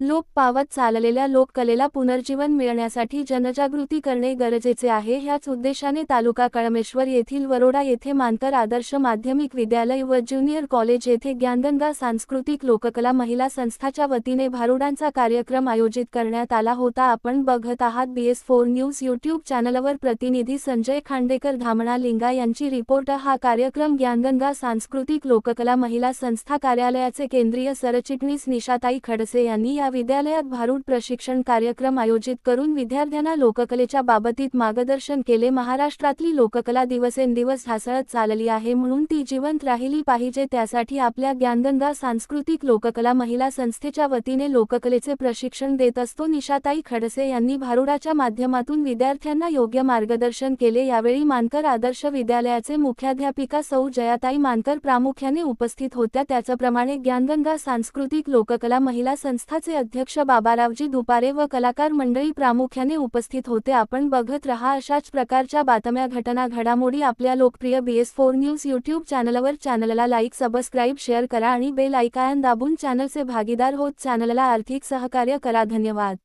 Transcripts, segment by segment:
लोप पावत चाललेल्या लोककलेला पुनर्जीवन मिळण्यासाठी जनजागृती करणे गरजेचे आहे. ह्याच उद्देशाने तालुका कळमेश्वर येथील वरोडा येथे मानकर आदर्श माध्यमिक विद्यालय व ज्युनियर कॉलेज येथे ज्ञानगंगा सांस्कृतिक लोककला महिला संस्थाच्या वतीने भारुडांचा कार्यक्रम आयोजित करण्यात आला होता. आपण बघत आहात बीएस फोर न्यूज यूट्यूब चॅनलवर प्रतिनिधी संजय खांडेकर धामणा लिंगा यांची रिपोर्ट. हा कार्यक्रम ज्ञानगंगा सांस्कृतिक लोककला महिला संस्था कार्यालयाचे केंद्रीय सरचिटणीस निशाताई खडसे यांनी या या विद्यालयात भारूड प्रशिक्षण कार्यक्रम आयोजित करून विद्यार्थ्यांना लोककलेच्या बाबतीत मार्गदर्शन केले. महाराष्ट्रातली लोककला दिवसेंदिवस ढासळत चालली आहे म्हणून ती जिवंत राहिली पाहिजे. त्यासाठी आपल्या ज्ञानगंगा सांस्कृतिक लोककला महिला संस्थेच्या वतीने लोककलेचे प्रशिक्षण देत असतो. निशाताई खडसे यांनी भारुडाच्या माध्यमातून विद्यार्थ्यांना योग्य मार्गदर्शन केले. यावेळी मानकर आदर्श विद्यालयाचे मुख्याध्यापिका सौ. जयाताई मानकर प्रामुख्याने उपस्थित होत्या. त्याचप्रमाणे ज्ञानगंगा सांस्कृतिक लोककला महिला संस्थाचे अध्यक्ष बाबारावजी दुपारे व कलाकार मंडळी प्रामुख्याने उपस्थित होते. आपण बघत रहा अशाच प्रकारच्या बातम्या घटना घडामोडी आपल्या लोकप्रिय बीएस फोर न्यूज यूट्यूब चॅनलवर. चॅनलला लाईक सबस्क्राईब शेअर करा आणि बेल आयकॉन दाबून चॅनलचे भागीदार होत. चॅनलला आर्थिक सहकार्य करा. धन्यवाद.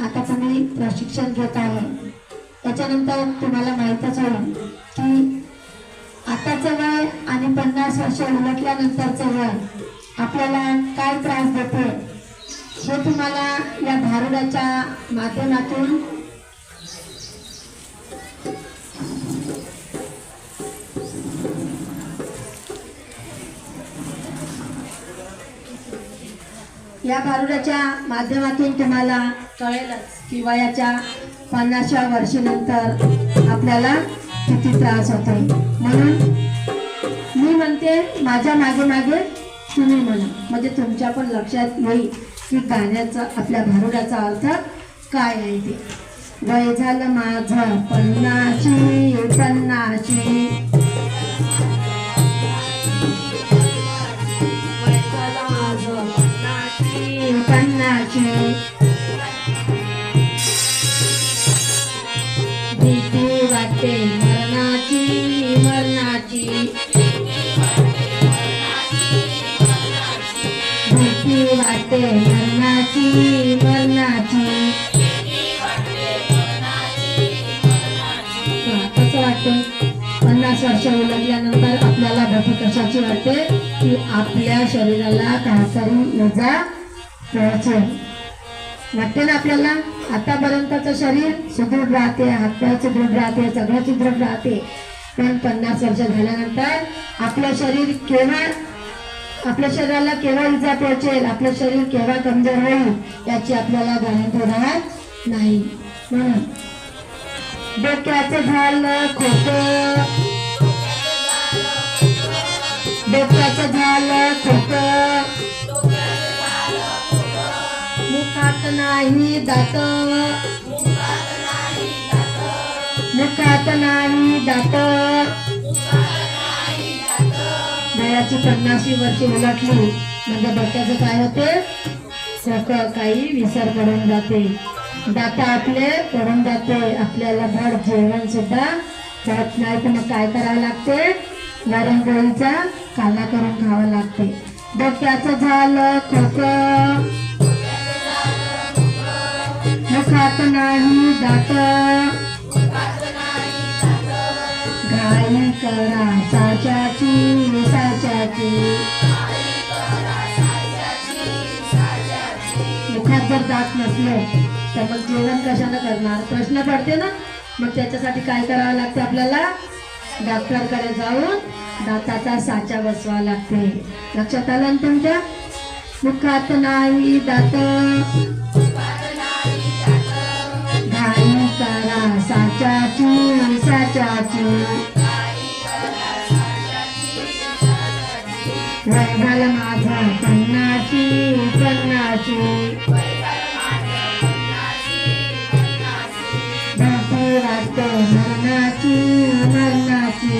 आता प्रशिक्षण घेत आहे. त्याच्यानंतर तुम्हाला माहीतच आहे की आताचं वय आणि पन्नास वर्ष उलटल्यानंतरचं वय आपल्याला काय त्रास देते? हे तुम्हाला या भारुडाच्या माध्यमातून या भारुडाच्या माध्यमातून तुम्हाला कळेलच की वयाच्या पन्नासव्या वर्षीनंतर आपल्याला किती त्रास होतो. म्हणून मी म्हणते माझ्या मागे मागे तुम्ही म्हणा. म्हणजे तुमच्या पण लक्षात येईल की गाण्याचा आपल्या भारुडाचा अर्थ काय आहे ते. वय झालं माझं पन्नाशी पन्नाशी. वाटते मरणाची मरणाची कसं वाटतं पन्नास वर्ष उलटल्यानंतर आपल्याला भीती कशाची वाटते? की आपल्या शरीराला काहीतरी इजा पोहोचेल वाटते ना आपल्याला? आतापर्यंतचं शरीर सुदृढ राहते हातपाय सुदृढ राहते सगळं सुदृढ राहते. पण पन्नास वर्ष झाल्यानंतर आपलं शरीर केव्हा आपल्या शरीराला केव्हा इजा पोहोचेल? आपलं शरीर केव्हा कमजोर होईल? याची आपल्याला गॅरंटी राहत नाही. म्हणून डोक्याचं झालं खोट. डोक्याचं झालं खोट. मुखात नाही दात मुखात नाही दात वयाची पन्नाशी वर्षे उलटली म्हणजे डोक्याचं काय होते? सगळं काही विसर पडून जाते. दाता आपले पडून जाते. आपल्याला धड जेवण सुद्धा जात नाही. तर मग काय करावं लागते? गरम गोळीचा काला करून खावं लागते. डोक्याचं झालं खोक. मुखात नाही दात. घाई करायचा साजाची मुखात जर दात नसले तर मग जेवण कशानं करणार? प्रश्न पडते ना? मग त्याच्यासाठी काय करावं लागते आपल्याला? डॉक्टरकडे जाऊन दाताचा साचा बसवा लागते. लक्षात आलं ना तुमच्या? मुखात नाही दात. घाई करा साचाची साचाची वैभल माझा पन्नाशी पन्नाशी भीती वाटते मरणाची मरणाची।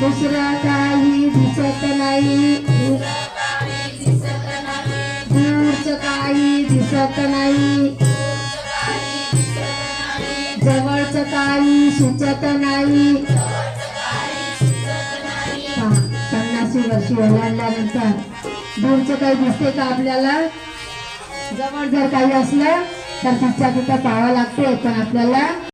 दुसरं काही दिसत नाही। दूरचं काही दिसत नाही। जवळचं काही सुचत नाही। वर्षी ओलांडल्यानंतर दूरचं काही दिसते का आपल्याला जवळ जर काही असलं तर तिच्या तिथं पाहावं लागते पण आपल्याला